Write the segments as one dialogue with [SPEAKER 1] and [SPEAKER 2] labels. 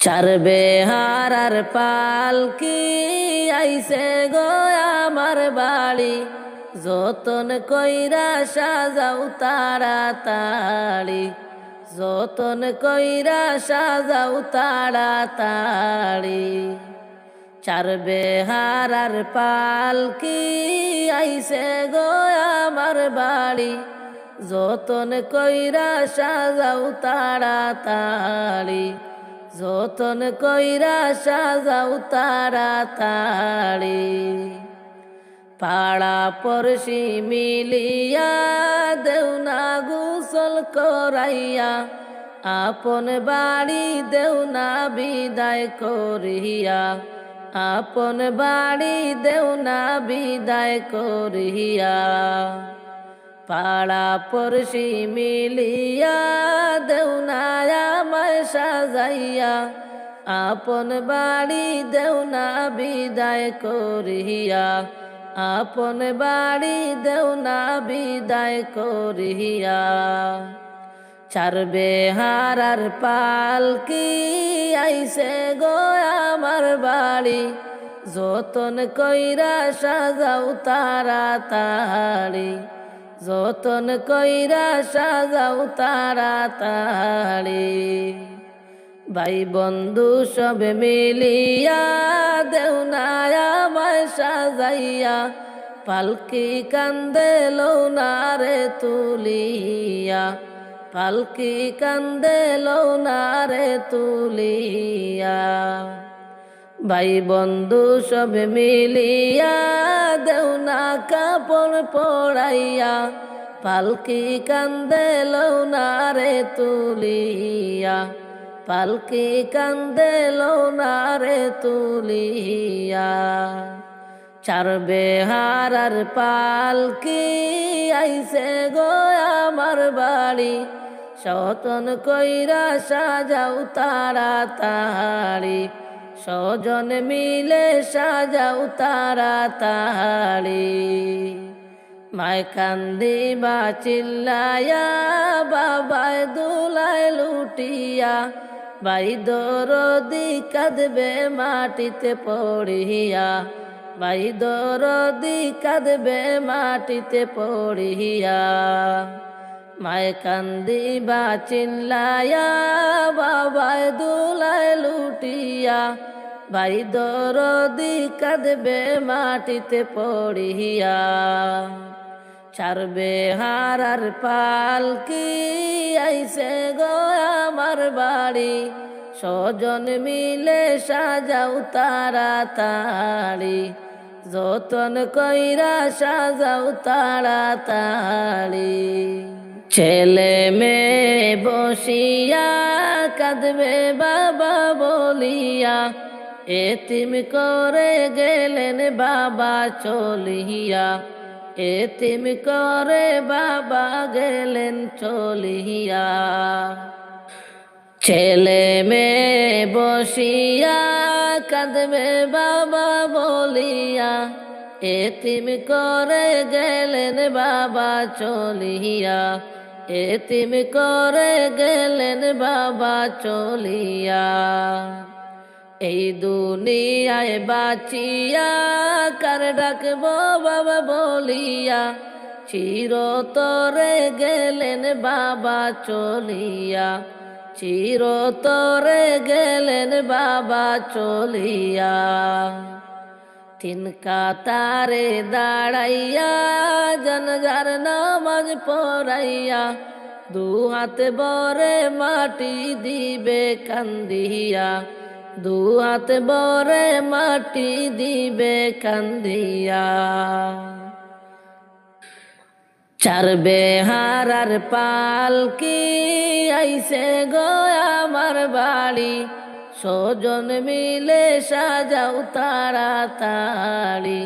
[SPEAKER 1] চার বেহারার পালকি আইসে গো আমার বাড়ি? যতন কইরা সাজাও তারা তাড়ি যতন কইরা সাজাও তারা তাড়ি চার বেহারার পালকি আইসে গো আমার বাড়ি? যতন কইরা সাজাও তাড়াতাড়ি। যতন কইরা সাজাও তাড়াতাড়ি পাড়া পড়শি মিলিয়া দেউনা গুসল করাইয়া, আপন বাড়ি দেউনা বিদায় করিয়া, আপন বাড়ি দেউনা বিদায় করিয়া। পাড়া পড়শি মিলিয়া দেউনায়া মায় সাজাইয়া, আপন বাড়ি দেউনা বিদায় করিয়া, আপন বাড়ি দেউনা বিদায় করিয়া। চার বেহারার পালকি আইসে গো আমার বাড়ি? যতন কইরা সাজাও তারা তাড়াতাড়ি যতন কইরা সাজাও তাড়াতাড়ি। ভাই বন্ধু সব মিলিয়া দেউনায়া মায় সাজাইয়া, পালকি কান্দে লৌনারে তুলিয়া, পালকি কান্দে লৌনারে তুলিয়া। ভাই বন্ধু সব মিলিয়া দেও না কাপড় পড়াইয়া পালকি কান্দে লৌনারে তুলিয়া, পালকি কান্দে লৌনারে তুলিয়া। চার বেহারার পালকি আইসে গো আমার বাড়ি, সতন কইরা সাজাও তাড়াতাড়ি সজন মিলে সাজাও তাড়াতাড়ি মায় কান্দি বা চিল্লায়া বাবায় দুলায় লুটিয়া, বাই দরদি কাঁদবে মাটিতে পড়িয়া, বাই দরদি কাঁদবে মাটিতে পড়িয়া। মায় কান্দি বা চিল্লায়া বাবায় দুলায় লুটিয়া। ভাই দরদি কাঁদবে মাটিতে পড়িয়া। ছাড়বে হারার পালকি আইসে গো আমার বাড়ি? সজন মিলে সাজাও তাড়াতাড়ি যতন কইরা সাজাও তাড়াতাড়ি ছেলে মেয়ে বসিয়া কাঁদবে বাবা বলিয়া, এতিম করে গেলেন বাবা চলিয়া, এতিম করে বাবা গেলেন চলিয়া। ছেলে মেয়ে বসিয়া কাঁদবে বাবা বলিয়া, এতিম করে গেলেন বাবা চলিয়া এতিম করে গেলেন বাবা চলিয়া। এই দুনিয়ায় বাঁচিয়া কার ডাকবো বাবা বলিয়া। চিরতরে গেলেন বাবা চলিয়া। চিরতরে গেলেন বাবা চলিয়া। তিন কাতারে দাঁড়াইয়া, জনজার নামাজ পড়াইয়া, দু হাতে বরে মাটি দিবে কান্দিয়া, দু হাতে বরে মাটি দিবে কান্দিয়া। চার বেহারার পালকি আইসে গো আমার বাড়ি সজন মিলে সাজাও তাড়াতাড়ি।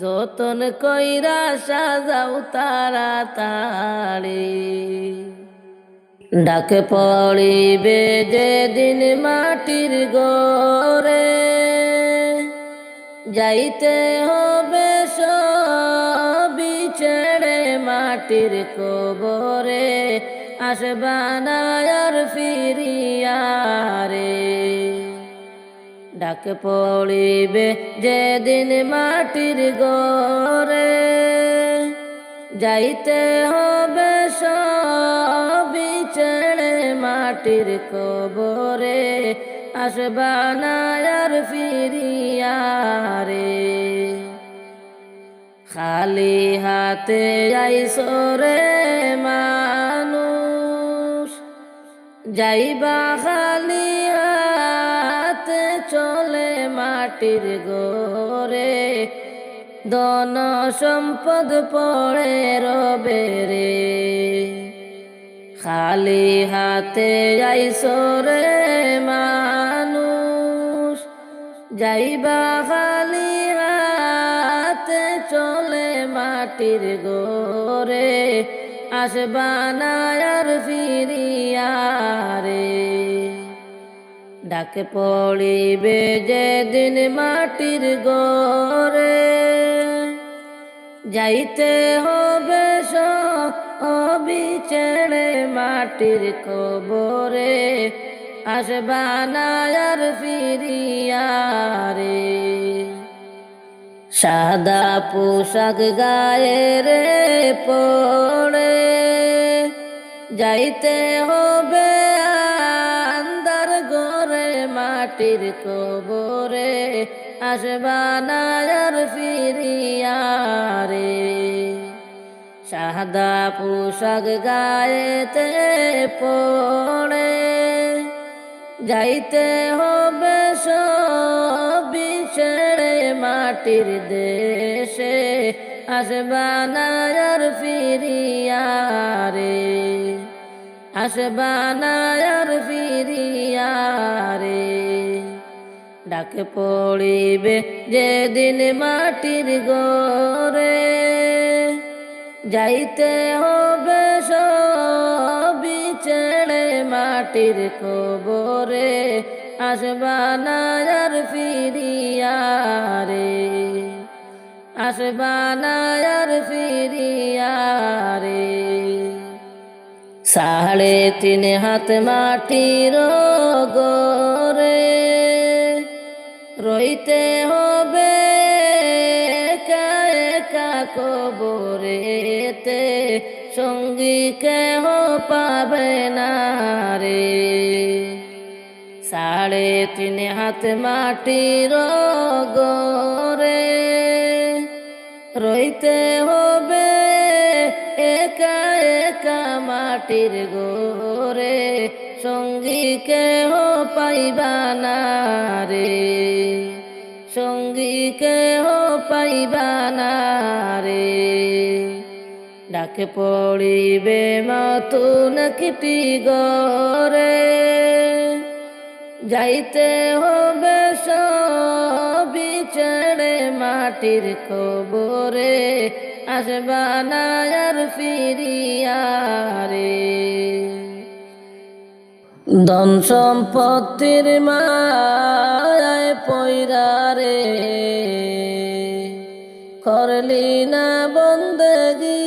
[SPEAKER 1] যতন কইরা সাজাও তাড়াতাড়ি। ডাক পড়িবে যেদিন মাটির গরে যাইতে হবে সবই ছেড়ে মাটির কবরে, আসবানায়ার ফিরিয়া রে। ডাক পড়িবে যেদিন মাটির গরে যাইতে হবে সবই ছেড়ে মাটির কবরে, আসবা না আর ফিরিয়া রে খালি হাতে আইসরে মানুষ, যাইবা খালি মাটির গোরে দন সম্পদ পড়ে রবে রে। খালি হাতে আইসরে মানুষ, যাইবা খালি হাতে চলে মাটির গোরে আসবা না ফিরিয়া রে। ডাক পড়িবে যেদিন মাটির গোরে যাইতে হবে ছেড়ে মাটির কবরে। আসবা না আর রে সাদা পোশাক গায়ে রে পড়ে। যাইতে হবে মাটির কবরে আসবা না আর ফিরিয়া রে। সাদা পোশাক গায়েতে পড়ে, যাইতে হবে সবই মাটির দেশে। আসবা না আর ফিরিয়া রে, আসবা না আর ফিরিয়া রে। ডাকে পড়িবে যেদিন মাটির গরে যাইতে হবে সবই ছেড়ে মাটির কবরে। আসবা না আর ফিরিয়া রে। আসবা না আর রে। সাড়ে তিন হাত মাটির গরে রইতে হবে একা একা কবরেতে। সঙ্গী কেহ পাবে না রে। সাড়ে তিন হাত মাটির গরে রইতে হবে একা একা মাটির গোরে সঙ্গী কেহ পাইবা না রে? সঙ্গী কেহ পাইবা না রে? ডাকে পড়িবে মতুন কিটি গরে যাইতে হবে সবই ছেড়ে মাটির কবরে। আসবা না আর ফিরিয়া রে। ধন সম্পত্তির মায় পয়রা রে। করলি না বন্দগি।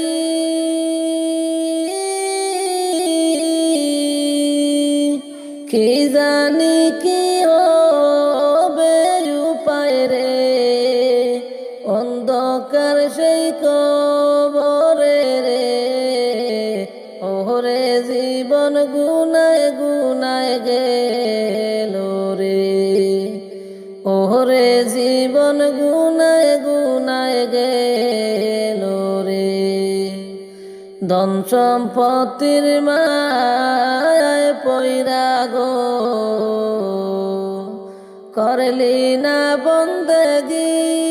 [SPEAKER 1] কি জানি কি হবে উপায় রে। অন্ধকার সেই কবরে রে। ওরে জীবন গুনায় গেল রে। ওরে জীবন গুনায় গুনায় গেল রে। ধন সম্পত্তির মায় পৈরা গো। করলি না বন্দগি।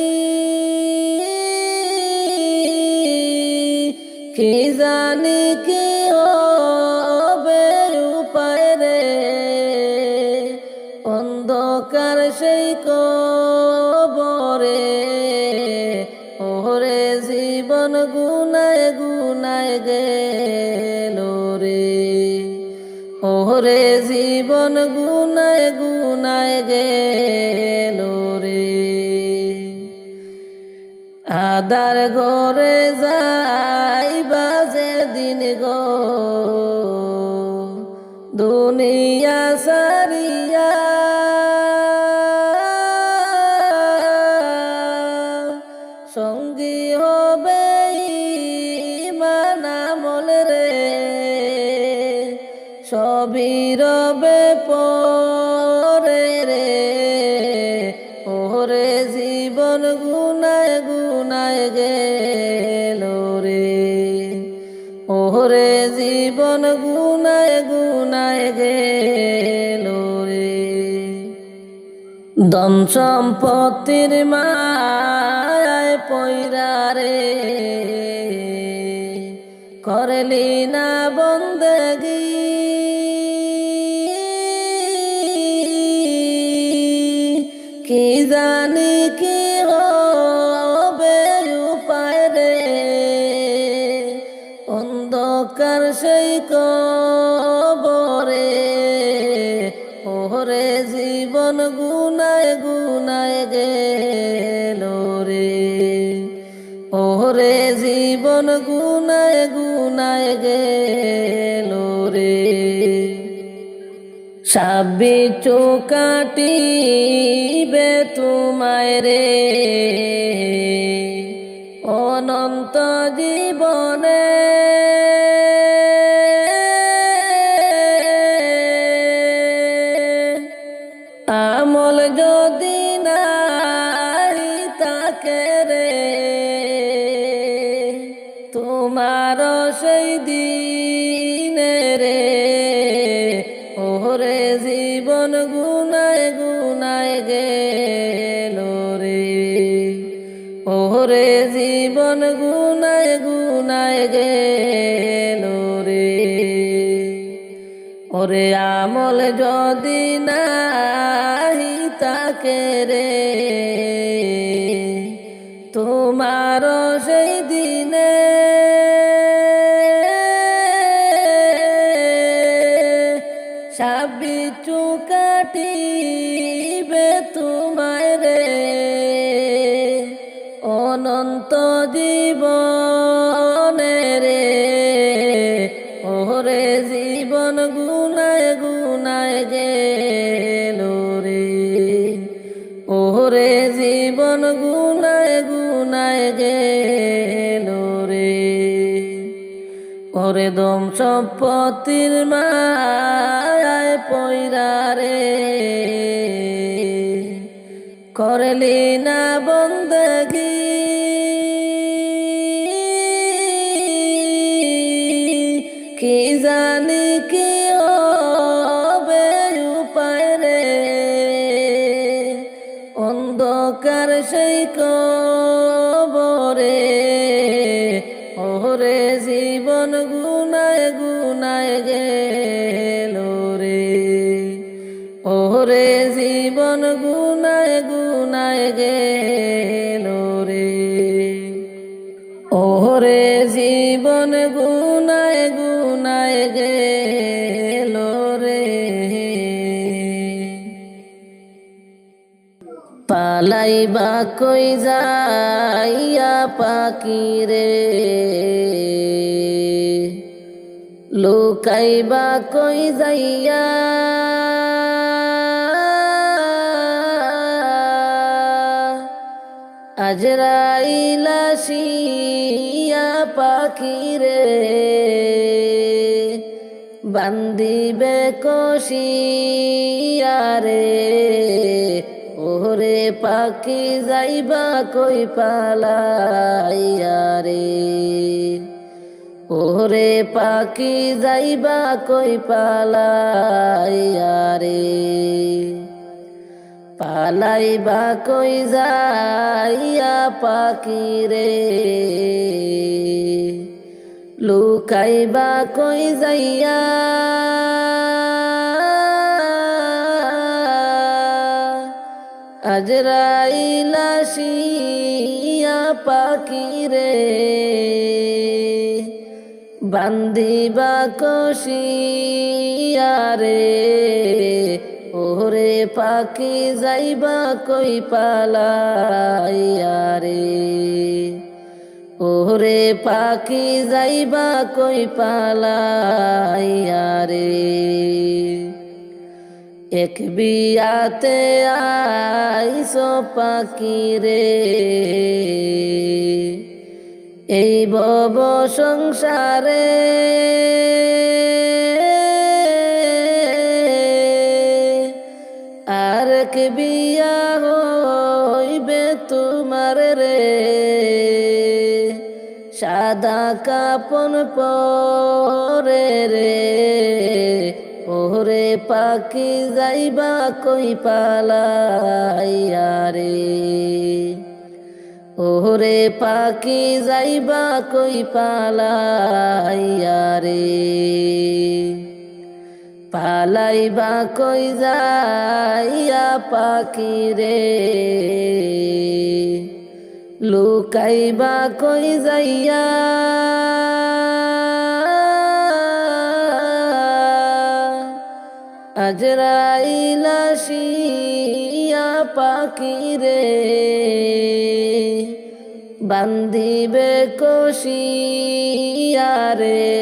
[SPEAKER 1] গুনায় গেল রে? ওরে জীবন গুনায় গুনায় গেল রে। আদার ঘরে যাই জীবন গুনায় গুনায় গেল দম সম্পত্তির মায় পৈরা রে। করলি না বন্দগী সেই কবরে ওরে জীবন গুনায় গুনায় গেল রে। ওরে জীবন গুনায় গুনায় গেল রে। সাবি চোকাটিবে তোমায় রে। অনন্ত জীবনে জীবন গুনায় গুনায় গেল রে। ওরে আমল যদি নাহি তাকে রে ওরে দম সম্পত্তির মায় পয়রা রে। করলি না বন্দগি। ওরে জীবন গুনায় গুনায় গেল রে। ওরে জীবন গুনায় গুনায় গেল রে। পালাইবা কই যাইয়া পাখি রে। লুকাইবা কই যাইয়া আজরাইলা শিয়া পাখি রে বান্দিবে কশিয়া রে ওরে পাখি যাইবা কই পালাইয়া রে ওরে পাখি যাইবা কই পালাইয়া রে পালাইবা কই যাইয়া পাখি রে লুকাইবা কই যাইয়া? আজরাইলা শিয়া পাখি রে বান্দিবা কশিয়া রে ওরে পাখি যাইবা কই পালাইয়া রে ওরে পাখি যাইবা কই পালাইয়া রে এক বিয়াতে আইসো পাখি রে। এই বব সংসারে কাপন পরে রে। ওরে পাখি যাইবা কই পালাইয়া রে। ওরে পাখি যাইবা কই পালাইয়া রে। পালাইবা কই যাইয়া পাখি রে। লুকাইবা কই যাইয়া? আজরাইলা শিয়া পাখি রে, বান্দিবে কষিয়া রে।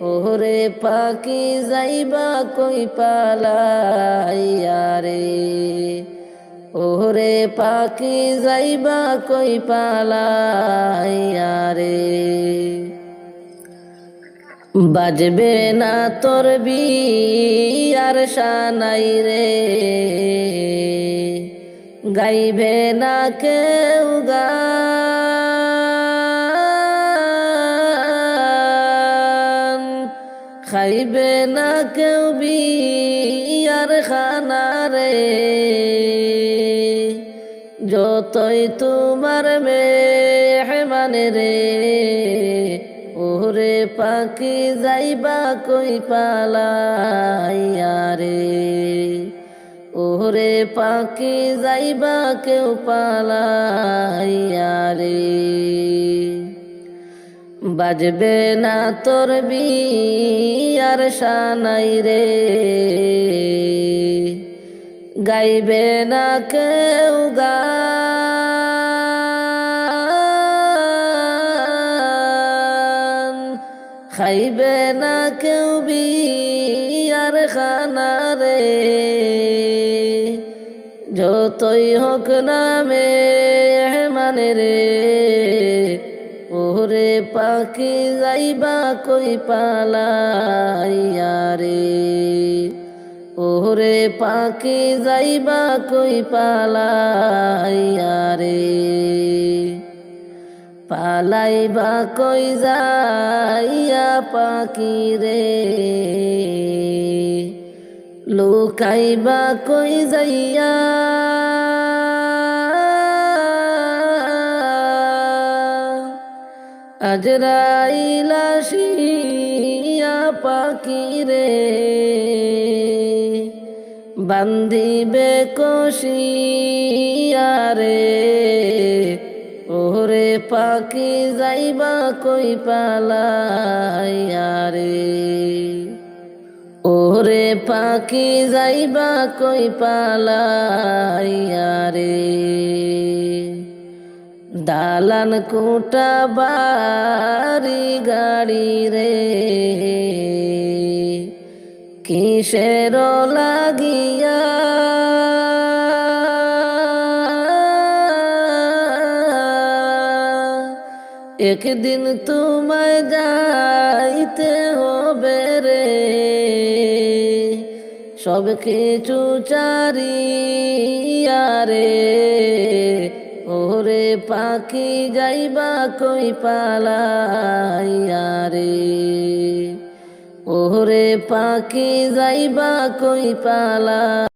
[SPEAKER 1] ওরে পাখি যাইবা কই পালাইয়া রে? ওরে পাখি যাইবা কই পালাইয়া রে? বাজবে না তোর বিয়ার সানাই রে। গাইবে না কেউ গান খাইবে না কেউ বিয়ার খানা রে। যতই তোমার মেহমানে রে, ওরে পাখি যাইবা কই পালাইয়া রে? ওরে পাখি যাইবা কেউ পালাইয়া রে? বাজবে না তোর বিয়ার শানাই রে? গাইবে না কেউ গান খাইবে না কেউ বিয়ার খানা রে। যতই হোক নামে মানে রে। ওরে পাখি যাইবা কই পালাইয়া রে। ওরে পাখি যাইবা কই পালাইয়া রে? পালাইবা কই যাইয়া পাখি রে? লুকাইবা কই যাইয়া? আজরাইলা শিয়া পাখি রে? বান্দিবে কষিয়া রে ওরে পাখি যাইবা কই পালাইয়া রে ওরে পাখি যাইবা কই পালাইয়া রে দালান কোটা বাড়ি গাড়ি রে, কিসের লাগিয়া। একদিন তোমায় যাইতে হবে রে। সব কিছু চারিয়া রে। ওরে পাখি যাইবা কই পালাইয়া রে। ওরে পাখি যাইবা কই পালা?